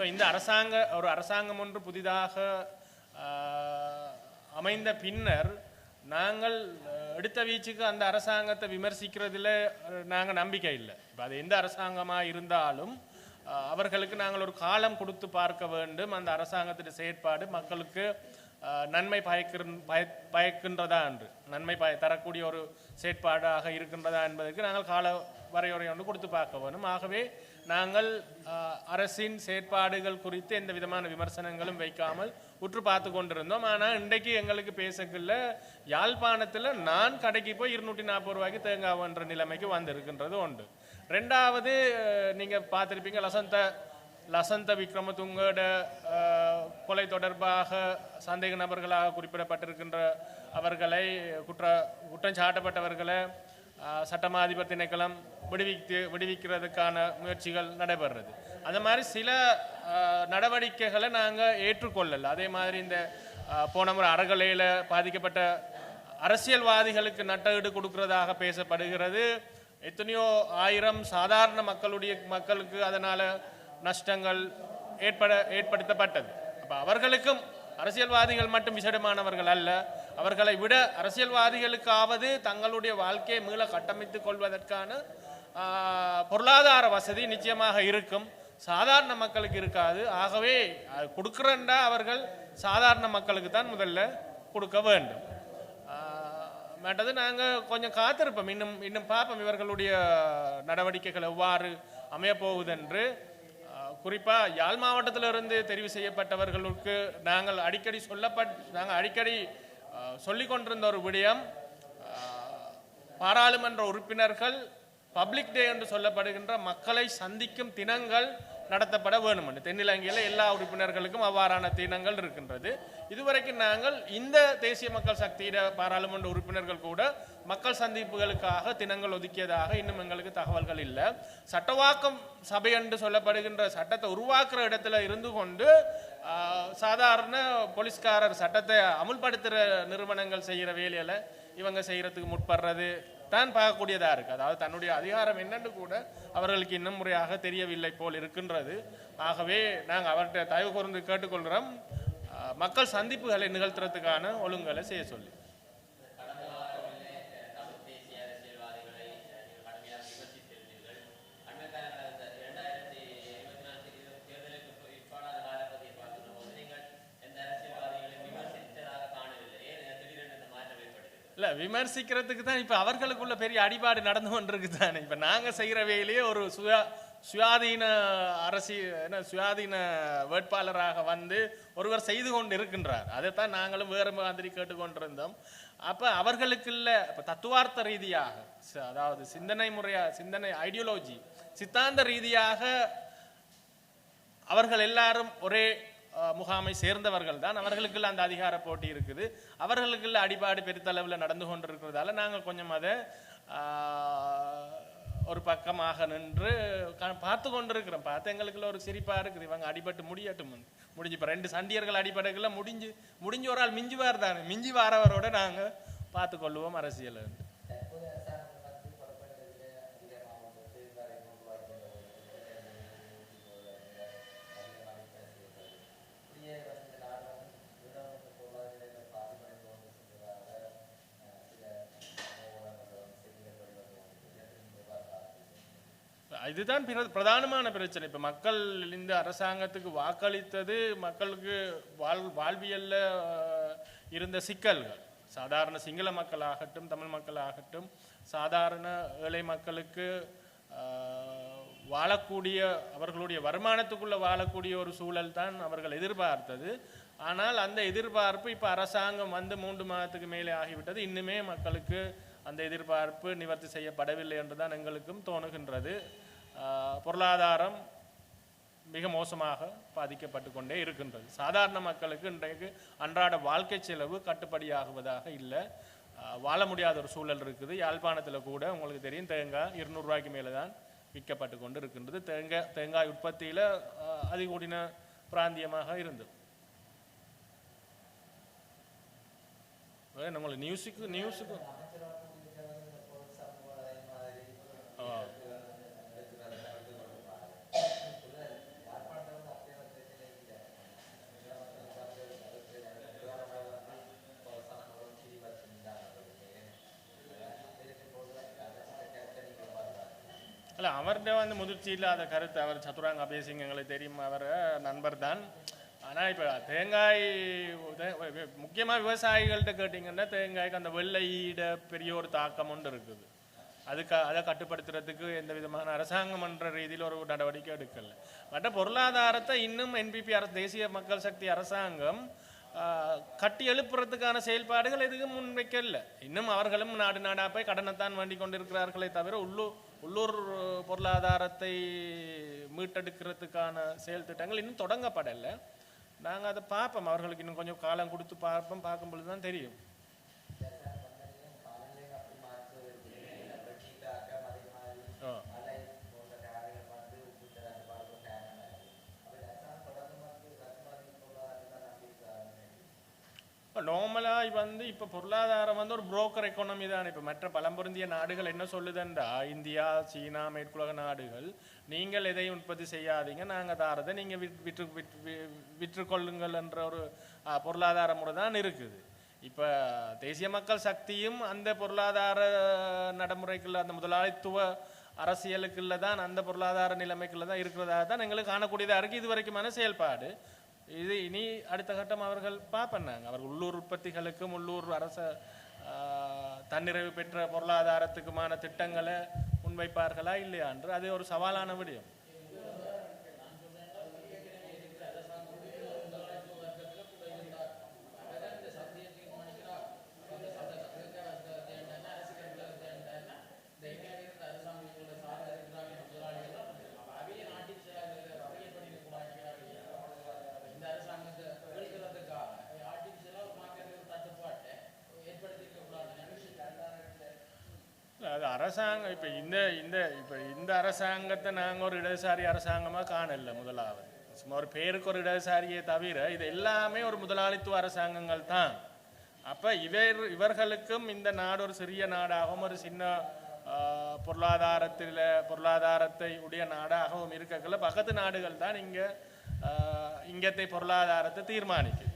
So இந்த அரசாங்க ஒரு அரசாங்கம் ஒன்று புதிதாக அமைந்த பின்னர் நாங்கள் எடுத்த வீச்சுக்கு அந்த அரசாங்கத்தை விமர்சிக்கிறதுல நாங்கள் நம்பிக்கை இல்லை. இப்போ அது எந்த அரசாங்கமாக இருந்தாலும் அவர்களுக்கு நாங்கள் ஒரு காலம் கொடுத்து பார்க்க வேண்டும். அந்த அரசாங்கத்தின் செயற்பாடு மக்களுக்கு நன்மை பயக்கிற பய பயக்கின்றதா என்று. நன்மை பய தரக்கூடிய ஒரு செயற்பாடாக இருக்கின்றதா என்பதற்கு நாங்கள் கால வரையறை ஒன்று கொடுத்து பார்க்க வேணும். ஆகவே நாங்கள் அரசின் செயற்பாடுகள் குறித்து எந்த விதமான விமர்சனங்களும் வைக்காமல் உற்று பார்த்து கொண்டிருந்தோம். ஆனால் இன்றைக்கு எங்களுக்கு பேசக்குள்ள யாழ்ப்பாணத்தில் நான் கடைக்கு போய் இருநூற்றி நாற்பது ரூபாய்க்கு தேங்காய் என்ற நிலைமைக்கு வந்திருக்கின்றது உண்டு ரெண்டாவது நீங்கள் பார்த்துருப்பீங்க லசந்த லசந்த விக்ரமதுங்கோட கொலை தொடர்பாக சந்தேக நபர்களாக குறிப்பிடப்பட்டிருக்கின்ற அவர்களை குற்ற குற்றம் சாட்டப்பட்டவர்களை சட்டமா அதிபர் திணைக்களம் விடுவித்து விடுவிக்கிறதுக்கான முயற்சிகள் நடைபெறுறது. அந்த மாதிரி சில நடவடிக்கைகளை நாங்கள் ஏற்றுக்கொள்ளல. அதே மாதிரி இந்த போன முறை அறகலையில் பாதிக்கப்பட்ட அரசியல்வாதிகளுக்கு நட்டஈடு கொடுக்கிறதாக பேசப்படுகிறது. எத்தனையோ ஆயிரம் சாதாரண மக்களுடைய மக்களுக்கு அதனால் நஷ்டங்கள் ஏற்பட ஏற்படுத்தப்பட்டது. இப்போ அவர்களுக்கும் அரசியல்வாதிகள் மட்டும் விசேடமானவர்கள் அல்ல. அவர்களை விட அரசியல்வாதிகளுக்காவது தங்களுடைய வாழ்க்கையை மீள கட்டமைத்துக் கொள்வதற்கான பொருளாதார வசதி நிச்சயமாக இருக்கும். சாதாரண மக்களுக்கு இருக்காது. ஆகவே அது கொடுக்குறண்டா அவர்கள் சாதாரண மக்களுக்கு தான் முதல்ல கொடுக்க வேண்டும். மற்றது நாங்கள் கொஞ்சம் காத்திருப்போம். இன்னும் இன்னும் பார்ப்போம் இவர்களுடைய நடவடிக்கைகள் எவ்வாறு அமையப்போகுதென்று. குறிப்பாக யாழ் மாவட்டத்திலிருந்து தெரிவு செய்யப்பட்டவர்களுக்கு நாங்கள் அடிக்கடி சொல்லப்பட் நாங்கள் அடிக்கடி ஆஹ் சொல்லிக் கொண்டிருந்த ஒரு விடயம் பாராளுமன்ற உறுப்பினர்கள் பப்ளிக் டே என்று சொல்லப்படுகின்ற மக்களை சந்திக்கும் தினங்கள் நடத்தப்பட வேணும் என்று தென்னிலங்கையில் எல்லா உறுப்பினர்களுக்கும் அவ்வாறான தினங்கள் இருக்கின்றது. இதுவரைக்கும் நாங்கள் இந்த தேசிய மக்கள் சக்தியிட பாராளுமன்ற உறுப்பினர்கள் கூட மக்கள் சந்திப்புகளுக்காக தினங்கள் ஒதுக்கியதாக இன்னும் எங்களுக்கு தகவல்கள் இல்லை. சட்டவாக்கம் சபை என்று சொல்லப்படுகின்ற சட்டத்தை உருவாக்குற இடத்துல இருந்து கொண்டு சாதாரண போலீஸ்காரர் சட்டத்தை அமுல்படுத்துகிற நிறுவனங்கள் செய்கிற வேலையில இவங்க செய்கிறதுக்கு முற்படுறது தான் பார்க்கக்கூடியதாக இருக்குது அதாவது தன்னுடைய அதிகாரம் என்னன்னு கூட அவர்களுக்கு இன்னும் முறையாக தெரியவில்லை போல் இருக்கின்றது. ஆகவே நாங்கள் அவர்கிட்ட தயவு கூர்ந்து கேட்டுக்கொள்கிறோம் மக்கள் சந்திப்புகளை நிகழ்த்துறதுக்கான ஒழுங்குகளை செய்ய சொல்லி. இல்ல விமர்சிக்கிறதுக்கு தான் இப்ப அவர்களுக்குள்ள பெரிய அடிபாடு நடந்து கொண்டிருக்கு தானே இப்ப நாங்க செய்யற வேலையே ஒரு சுயா சுயாதீன அரசி என்ன சுயாதீன வேட்பாளராக வந்து ஒருவர் செய்து கொண்டு இருக்கின்றார் அதைத்தான் நாங்களும் வேறு மாதிரி கேட்டுக்கொண்டிருந்தோம். அப்போ அவர்களுக்குள்ள இப்போ தத்துவார்த்த ரீதியாக ச- அதாவது சிந்தனை முறையாக சிந்தனை ஐடியாலஜி சித்தாந்த ரீதியாக அவர்கள் எல்லாரும் ஒரே முகாமை சேர்ந்தவர்கள் தான் அவர்களுக்குள்ள அந்த அதிகார போட்டி இருக்குது. அவர்களுக்குள்ள அடிபாடு பெருத்தளவில் நடந்து கொண்டிருக்கிறதால நாங்கள் கொஞ்சம் அதை ஒரு பக்கமாக நின்று பார்த்து கொண்டிருக்கிறோம். பார்த்து எங்களுக்குள்ள ஒரு சிரிப்பாக இருக்குது. இவங்க அடிபட்டு முடியட்டும் முடிஞ்சு இப்போ ரெண்டு சண்டியர்கள் அடிபடுக்கல முடிஞ்சு முடிஞ்சு ஒரு ஆள் மிஞ்சுவார் தானே. மிஞ்சி வாரவரோட நாங்கள் பார்த்து கொள்ளுவோம் அரசியல் இதுதான் பிர- பிரதானமான பிரச்சனை. இப்போ மக்கள் இந்த அரசாங்கத்துக்கு வாக்களித்தது மக்களுக்கு வாழ் வாழ்வியலில் இருந்த சிக்கல்கள். சாதாரண சிங்கள மக்களாகட்டும் தமிழ் மக்களாகட்டும் சாதாரண ஏழை மக்களுக்கு வாழக்கூடிய அவர்களுடைய வருமானத்துக்குள்ளே வாழக்கூடிய ஒரு சூழல் தான் அவர்கள் எதிர்பார்த்தது. ஆனால் அந்த எதிர்பார்ப்பு இப்போ அரசாங்கம் வந்து மூன்று மாதத்துக்கு மேலே ஆகிவிட்டது. இன்னுமே மக்களுக்கு அந்த எதிர்பார்ப்பு நிவர்த்தி செய்யப்படவில்லை என்றுதான் எங்களுக்கும் தோணுகின்றது. பொருளாதாரம் மிக மோசமாக பாதிக்கப்பட்டு கொண்டே இருக்கின்றது. சாதாரண மக்களுக்கு இன்றைக்கு அன்றாட வாழ்க்கை செலவு கட்டுப்படியாகுவதாக இல்லை. வாழ முடியாத ஒரு சூழல் இருக்குது. யாழ்ப்பாணத்தில் கூட உங்களுக்கு தெரியும் தேங்காய் இருநூறுவாய்க்கு மேலே தான் விற்கப்பட்டு கொண்டு இருக்கின்றது தேங்காய் தேங்காய் உற்பத்தியில் அதிகூடின பிராந்தியமாக இருந்தது. உங்களுக்கு நியூஸுக்கு நியூஸுக்கு இல்ல அவர்கிட்ட வந்து முதிர்ச்சி இல்லாத கருத்து அவர் சத்துராங்க அபேசிங் எங்களுக்கு தெரியும். அவர் நண்பர் தான் ஆனால் இப்போ தேங்காய் முக்கியமாக விவசாயிகள்கிட்ட கேட்டிங்கன்னா தேங்காய்க்கு அந்த வெள்ளையிட பெரிய ஒரு தாக்கம் ஒன்று இருக்குது. அதுக்கு அதை கட்டுப்படுத்துறதுக்கு எந்த விதமான அரசாங்கம் என்ற ரீதியில் ஒரு நடவடிக்கை எடுக்கல. மற்ற பொருளாதாரத்தை இன்னும் என்பிபி அரசு தேசிய மக்கள் சக்தி அரசாங்கம் கட்டி எழுப்புறதுக்கான செயல்பாடுகள் எதுவும் முன்வைக்கல. இன்னும் அவர்களும் நாடு நாடா போய் கடனைத்தான் வேண்டி கொண்டிருக்கிறார்களே தவிர உள்ளூர் உள்ளூர் பொருளாதாரத்தை மீட்டெடுக்கிறதுக்கான செயல் திட்டங்கள் இன்னும் தொடங்கப்படலை. நாங்கள் அதை பார்ப்போம். அவர்களுக்கு இன்னும் கொஞ்சம் காலம் கொடுத்து பார்ப்போம். பார்க்கும் பொழுது தான் தெரியும். நார்மலாக வந்து இப்போ பொருளாதாரம் வந்து ஒரு புரோக்கர் எக்கானமி தான். இப்போ மற்ற பழம்பொருந்திய நாடுகள் என்ன சொல்லுதுன்றா இந்தியா சீனா மேற்குலக நாடுகள் நீங்கள் எதையும் உற்பத்தி செய்யாதீங்க. நாங்கள் தாரதை நீங்கள் விற்று விற்று விற்றுக்கொள்ளுங்கள் என்ற ஒரு பொருளாதார முறை தான் இருக்குது. இப்போ தேசிய மக்கள் சக்தியும் அந்த பொருளாதார நடைமுறைக்குள்ள அந்த முதலாளித்துவ அரசியலுக்குள்ள தான் அந்த பொருளாதார நிலைமைக்குள்ள தான் இருக்கிறதா தான் எங்களுக்கு காணக்கூடியதாக இருக்குது இது வரைக்குமான செயல்பாடு. இது இனி அடுத்த கட்டம் அவர்கள் பார்ப்பண்ணாங்க. அவர் உள்ளூர் உற்பத்திகளுக்கும் உள்ளூர் அரச தன்னிறைவு பெற்ற பொருளாதாரத்துக்குமான திட்டங்களை முன்வைப்பார்களா இல்லையா என்று அது ஒரு சவாலான விடயம். அரசாங்கம் இப்போ இந்த இந்த இப்போ இந்த அரசாங்கத்தை நாங்கள் ஒரு இடதுசாரி அரசாங்கமாக காணல முதலாவது. சும்மா ஒரு பேருக்கு ஒரு இடதுசாரியை தவிர இது எல்லாமே ஒரு முதலாளித்துவ அரசாங்கங்கள் தான். அப்போ இவர் இவர்களுக்கும் இந்த நாடு ஒரு சிறிய நாடாகவும் ஒரு சின்ன பொருளாதாரத்தில் பொருளாதாரத்தை உடைய நாடாகவும் இருக்கக்குள்ள பக்கத்து நாடுகள் தான் இங்கே இங்கத்தை பொருளாதாரத்தை தீர்மானிக்கு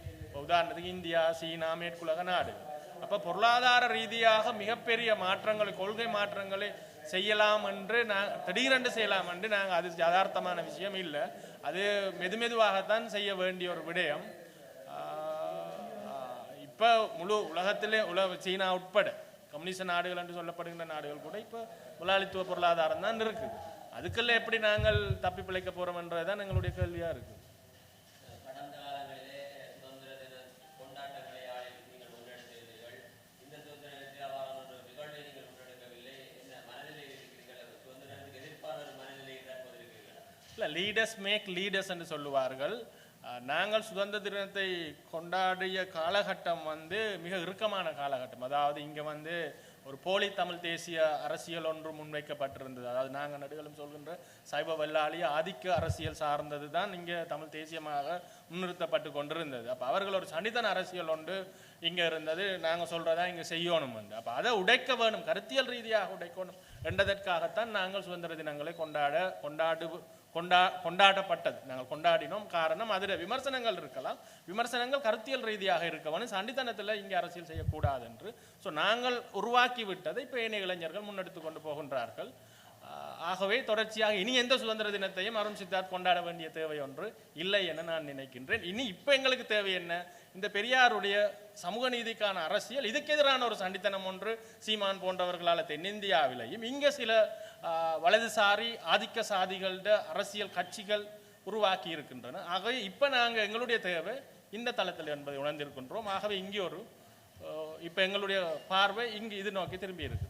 உதாரணத்துக்கு இந்தியா சீனா மேற்குலக நாடுகள். அப்போ பொருளாதார ரீதியாக மிகப்பெரிய மாற்றங்களை கொள்கை மாற்றங்களை செய்யலாம் என்று நாங்கள் திடீரென்று செய்யலாம் என்று நாங்கள் அது யதார்த்தமான விஷயம் இல்லை. அது மெதுமெதுவாகத்தான் செய்ய வேண்டிய ஒரு விடயம். இப்போ முழு உலகத்திலே உலக சீனா உட்பட கம்யூனிஸ்ட் நாடுகள் என்று சொல்லப்படுகின்ற நாடுகள் கூட இப்போ முதலாளித்துவ பொருளாதாரம் தான் இருக்குது. அதுக்கெல்லாம் எப்படி நாங்கள் தப்பி பிழைக்க போறோம் என்றதுதான் எங்களுடைய கேள்வியாக இருக்குது லீடர்ஸ் மேக் லீடர்ஸ் என்று சொல்லுவார்கள். நாங்கள் சுதந்திர தினத்தை கொண்டாடிய காலகட்டம் வந்து மிக இறுக்கமான காலகட்டம். அதாவது இங்கே வந்து ஒரு போலி தமிழ் தேசிய அரசியல் ஒன்று முன்வைக்கப்பட்டிருந்தது. அதாவது நாங்கள் நடுகளும் சொல்கின்ற சைவ வல்லாளி ஆதிக்க அரசியல் சார்ந்தது தான் இங்கே தமிழ் தேசியமாக முன்னிறுத்தப்பட்டு கொண்டிருந்தது. அப்போ அவர்கள் ஒரு சனிதன அரசியல் ஒன்று இங்கே இருந்தது. நாங்கள் சொல்கிறதா இங்கே செய்யணும் வந்து. அப்போ அதை உடைக்க வேணும் கருத்தியல் ரீதியாக உடைக்கணும் என்றதற்காகத்தான் நாங்கள் சுதந்திர தினங்களை கொண்டாட கொண்டாடு கொண்டா கொண்டாடப்பட்டது. நாங்கள் கொண்டாடினோம். காரணம் அதில் விமர்சனங்கள் இருக்கலாம். விமர்சனங்கள் கருத்தியல் ரீதியாக இருக்கவனு சண்டித்தனத்தில் இங்கே அரசியல் செய்யக்கூடாது என்று ஸோ நாங்கள் உருவாக்கி விட்டதை இப்போ ஏனைய இளைஞர்கள் முன்னெடுத்து கொண்டு போகின்றார்கள். ஆகவே தொடர்ச்சியாக இனி எந்த சுதந்திர தினத்தையும் அருண் சித்தார்த் கொண்டாட வேண்டிய தேவை ஒன்று இல்லை என நான் நினைக்கின்றேன். இனி இப்போ எங்களுக்கு தேவை என்ன? இந்த பெரியாருடைய சமூக நீதிக்கான அரசியல் இதுக்கு எதிரான ஒரு சண்டித்தனம் ஒன்று சீமான் போன்றவர்களால் தென்னிந்தியாவிலையும் இங்கே சில வலதுசாரி ஆதிக்க சாதிகள அரசியல் கட்சிகள் உருவாக்கி இருக்கின்றன. ஆகவே இப்போ நாங்கள் எங்களுடைய தேவை இந்த தளத்தில் என்பதை உணர்ந்திருக்கின்றோம். ஆகவே இங்கே ஒரு இப்போ எங்களுடைய பார்வை இங்கு இது நோக்கி திரும்பி இருக்கு.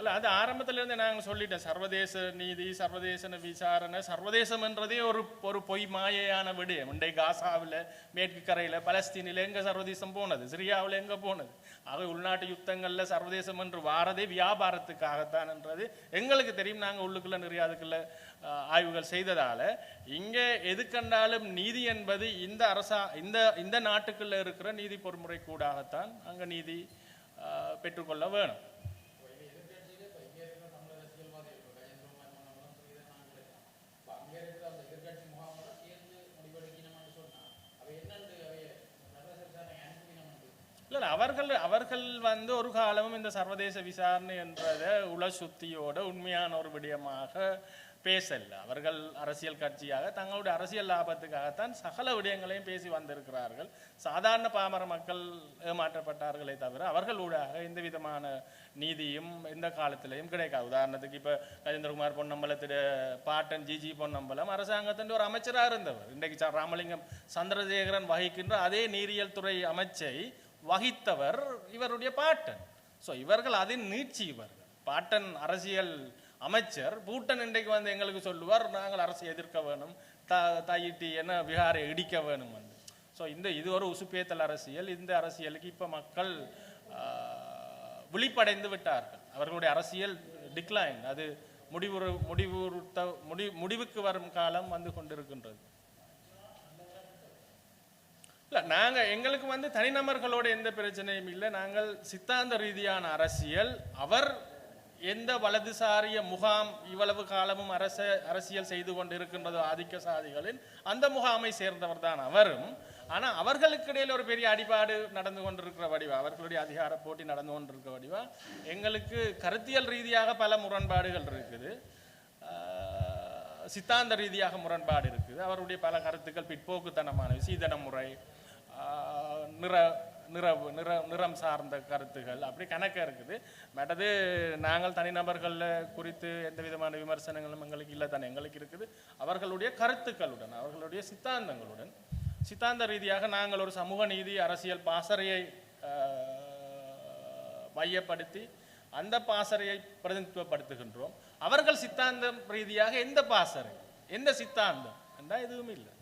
அல்ல அது ஆரம்பத்திலேருந்து நாங்கள் சொல்லிட்டேன். சர்வதேச நீதி சர்வதேச விசாரணை சர்வதேசம் என்றதே ஒரு ஒரு பொய் மாயையான விடயம் முண்டை காசாவில் மேற்கு கரையில் பலஸ்தீனில் எங்கே சர்வதேசம் போனது? சிரியாவில் எங்கே போனது? ஆக உள்நாட்டு யுத்தங்களில் சர்வதேசம் என்று வாரதே வியாபாரத்துக்காகத்தான் என்றது எங்களுக்கு தெரியும். நாங்கள் உள்ளுக்குள்ள நிறைய அதுக்குள்ள ஆய்வுகள் செய்ததால். இங்கே எது கண்டாலும் நீதி என்பது இந்த அரசா இந்த இந்த நாட்டுக்குள்ளே இருக்கிற நீதி பொறுமுறை கூடாகத்தான் அங்கே நீதி பெற்றுக்கொள்ள வேணும். இல்லை அவர்கள் அவர்கள் வந்து ஒரு காலமும் இந்த சர்வதேச விசாரணை என்றதை உள சுத்தியோட உண்மையான ஒரு விடயமாக பேசல. அவர்கள் அரசியல் கட்சியாக தங்களுடைய அரசியல் லாபத்துக்காகத்தான் சகல விடயங்களையும் பேசி வந்திருக்கிறார்கள். சாதாரண பாமர மக்கள் ஏமாற்றப்பட்டார்களே தவிர அவர்கள் ஊடாக எந்த விதமான நீதியும் எந்த காலத்திலையும் கிடைக்காது. உதாரணத்துக்கு இப்போ கஜேந்திரகுமார் பொன்னம்பலத்திட பாட்டன் ஜிஜி பொன்னம்பலம் அரசாங்கத்தின் ஒரு அமைச்சராக இருந்தவர். இன்றைக்கு ராமலிங்கம் சந்திரசேகரன் வகிக்கின்ற அதே நீரியல் துறை அமைச்சை வகித்தவர் இவருடைய பாட்டன். ஸோ இவர்கள் அதன் நீட்சி இவர்கள் பாட்டன் அரசியல் அமைச்சர். பூட்டன் இன்றைக்கு வந்து எங்களுக்கு சொல்லுவார் நாங்கள் அரசை எதிர்க்க வேணும். த தாயிட்டி என்ன விகாரை இடிக்க வேணும் வந்து ஸோ இந்த இது ஒரு உசுப்பேத்தல் அரசியல். இந்த அரசியலுக்கு இப்போ மக்கள் விழிப்படைந்து விட்டார்கள். அவர்களுடைய அரசியல் டிக்ளைன் அது முடிவுறு முடிவுறுத்த முடி முடிவுக்கு வரும் காலம் வந்து கொண்டிருக்கின்றது. இல்லை நாங்கள் எங்களுக்கு வந்து தனிநபர்களோட எந்த பிரச்சனையும் இல்லை. நாங்கள் சித்தாந்த ரீதியான அரசியல். அவர் எந்த வலதுசாரிய முகாம் இவ்வளவு காலமும் அரச அரசியல் செய்து கொண்டிருக்கின்றதோ ஆதிக்க சாதிகளின் அந்த முகாமை சேர்ந்தவர் தான் அவரும். ஆனால் அவர்களுக்கு இடையில் ஒரு பெரிய அடிபாடு நடந்து கொண்டிருக்கிற வடிவா அவர்களுடைய அதிகார போட்டி நடந்து கொண்டிருக்கிற வடிவா எங்களுக்கு கருத்தியல் ரீதியாக பல முரண்பாடுகள் இருக்குது. சித்தாந்த ரீதியாக முரண்பாடு இருக்குது. அவருடைய பல கருத்துக்கள் பிற்போக்குத்தனமான சீதன முறை நிற நிறவு நிற நிறம் சார்ந்த கருத்துகள். அப்படி கணக்க இருக்குது. மற்றது நாங்கள் தனிநபர்களில் குறித்து எந்த விதமான விமர்சனங்களும் எங்களுக்கு இல்லை தானே. எங்களுக்கு இருக்குது அவர்களுடைய கருத்துக்களுடன் அவர்களுடைய சித்தாந்தங்களுடன். சித்தாந்த ரீதியாக நாங்கள் ஒரு சமூக நீதி அரசியல் பாசறையை மையப்படுத்தி அந்த பாசறையை பிரதிநிதித்துவப்படுத்துகின்றோம். அவர்கள் சித்தாந்தம் ரீதியாக எந்த பாசறை எந்த சித்தாந்தம்? என்றால் எதுவும் இல்லை